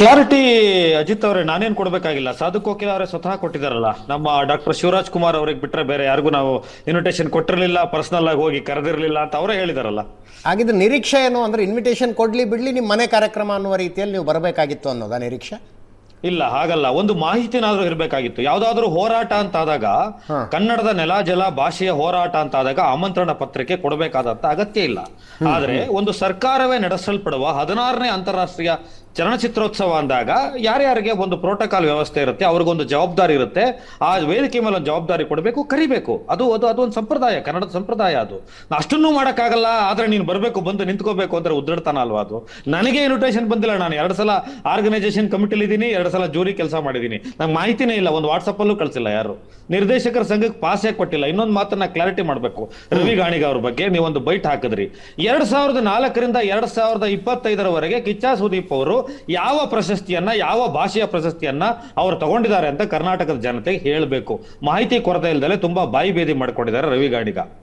Clarity Ajit ಅವರೇ ನಾನೇನ್ ಕೊಡ್ಬೇಕಾಗಿಲ್ಲ. ಸಾಧು ಕೋಕಿಲ ಅವರೇ ಸ್ವತಃ ಕೊಟ್ಟಿದಾರಲ್ಲ ನಮ್ಮ ಡಾಕ್ಟರ್ ಶಿವರಾಜ್ ಕುಮಾರ್ ಅವ್ರಿಗೆ ಬಿಟ್ರೆ ಬೇರೆ ಯಾರಿಗೂ ನಾವು ಇನ್ವಿಟೇಷನ್ ಕೊಟ್ಟಿರಲಿಲ್ಲ ಪರ್ಸನಲ್ ಆಗಿ ಹೋಗಿ ಕರೆದಿರಲಿಲ್ಲ ಅಂತ ಅವರೇ ಹೇಳಿದಾರಲ್ಲ. ಹಾಗಿದ್ರೆ ನಿರೀಕ್ಷೆ ಏನು ಅಂದ್ರೆ ಇನ್ವಿಟೇಷನ್ ಕೊಡ್ಲಿ ಬಿಡ್ಲಿ ನಿಮ್ಮ ಮನೆ ಕಾರ್ಯಕ್ರಮ ಅನ್ನುವ ರೀತಿಯಲ್ಲಿ ನೀವು ಬರಬೇಕಾಗಿತ್ತು ಅನ್ನೋದಾ ನಿರೀಕ್ಷೆ? ಇಲ್ಲ ಹಾಗಲ್ಲ. ಒಂದು ಮಾಹಿತಿನಾದ್ರೂ ಇರಬೇಕಾಗಿತ್ತು. ಯಾವ್ದಾದ್ರು ಹೋರಾಟ ಅಂತ ಆದಾಗ ಕನ್ನಡದ ನೆಲ ಜಲ ಭಾಷೆಯ ಹೋರಾಟ ಅಂತ ಆದಾಗ ಆಮಂತ್ರಣ ಪತ್ರಿಕೆ ಕೊಡಬೇಕಾದಂತ ಅಗತ್ಯ ಇಲ್ಲ. ಆದ್ರೆ ಒಂದು ಸರ್ಕಾರವೇ ನಡೆಸಲ್ಪಡುವ ಹದಿನಾರನೇ ಅಂತಾರಾಷ್ಟ್ರೀಯ ಚಲನಚಿತ್ರೋತ್ಸವ ಅಂದಾಗ ಯಾರ್ಯಾರಿಗೆ ಒಂದು ಪ್ರೋಟೋಕಾಲ್ ವ್ಯವಸ್ಥೆ ಇರುತ್ತೆ ಅವ್ರಿಗೊಂದು ಜವಾಬ್ದಾರಿ ಇರುತ್ತೆ ಆ ವೇದಿಕೆ ಮೇಲೆ ಒಂದು ಜವಾಬ್ದಾರಿ ಕೊಡಬೇಕು ಕರಿಬೇಕು. ಅದು ಅದು ಅದೊಂದು ಸಂಪ್ರದಾಯ ಕನ್ನಡದ ಸಂಪ್ರದಾಯ ಅದು. ಅಷ್ಟನ್ನೂ ಮಾಡೋಕ್ಕಾಗಲ್ಲ ಆದ್ರೆ ನೀನು ಬರಬೇಕು ಬಂದು ನಿಂತ್ಕೋಬೇಕು ಅಂದ್ರೆ ಉದ್ದಡ್ತಾನ ಅಲ್ವಾ ಅದು? ನನಗೆ ಇನ್ವಿಟೇಷನ್ ಬಂದಿಲ್ಲ ನಾನು. ಎರಡು ಸಲ ಆರ್ಗನೈಸೇಷನ್ ಕಮಿಟಿಲಿ ಇದ್ದೀನಿ ಎರಡು ಸಲ ಜೂರಿ ಕೆಲಸ ಮಾಡಿದ್ದೀನಿ. ನಂಗೆ ಮಾಹಿತಿನೇ ಇಲ್ಲ ಒಂದು ವಾಟ್ಸಪ್ಪಲ್ಲೂ ಕಳ್ಸಿಲ್ಲ ಯಾರು. ನಿರ್ದೇಶಕರ ಸಂಘಕ್ಕೆ ಪಾಸ್ ಯಾಕೆ ಕೊಟ್ಟಿಲ್ಲ? ಇನ್ನೊಂದು ಮಾತನ್ನ ಕ್ಲಾರಿಟಿ ಮಾಡಬೇಕು. ರವಿ ಗಾಣಿಗ ಅವ್ರ ಬಗ್ಗೆ ನೀವೊಂದು ಬೈಟ್ ಹಾಕಿದ್ರಿ. ಎರಡ್ ಸಾವಿರದ ನಾಲ್ಕರಿಂದ ಎರಡ್ ಸಾವಿರದ ಇಪ್ಪತ್ತೈದರವರೆಗೆ ಕಿಚ್ಚಾ ಸುದೀಪ್ ಅವರು ಯಾವ ಪ್ರಶಸ್ತಿಯನ್ನ, ಯಾವ ಭಾಷೆಯ ಪ್ರಶಸ್ತಿಯನ್ನ ಅವರು ತಗೊಂಡಿದ್ದಾರೆ ಅಂತ ಕರ್ನಾಟಕದ ಜನತೆಗೆ ಹೇಳಬೇಕು. ಮಾಹಿತಿ ಕೊರತೆ ಇಲ್ಲದಲ್ಲೇ ತುಂಬಾ ಬಾಯಿ ಬೇದಿ ಮಾಡ್ಕೊಂಡಿದ್ದಾರೆ ರವಿ ಗಾಣಿಗ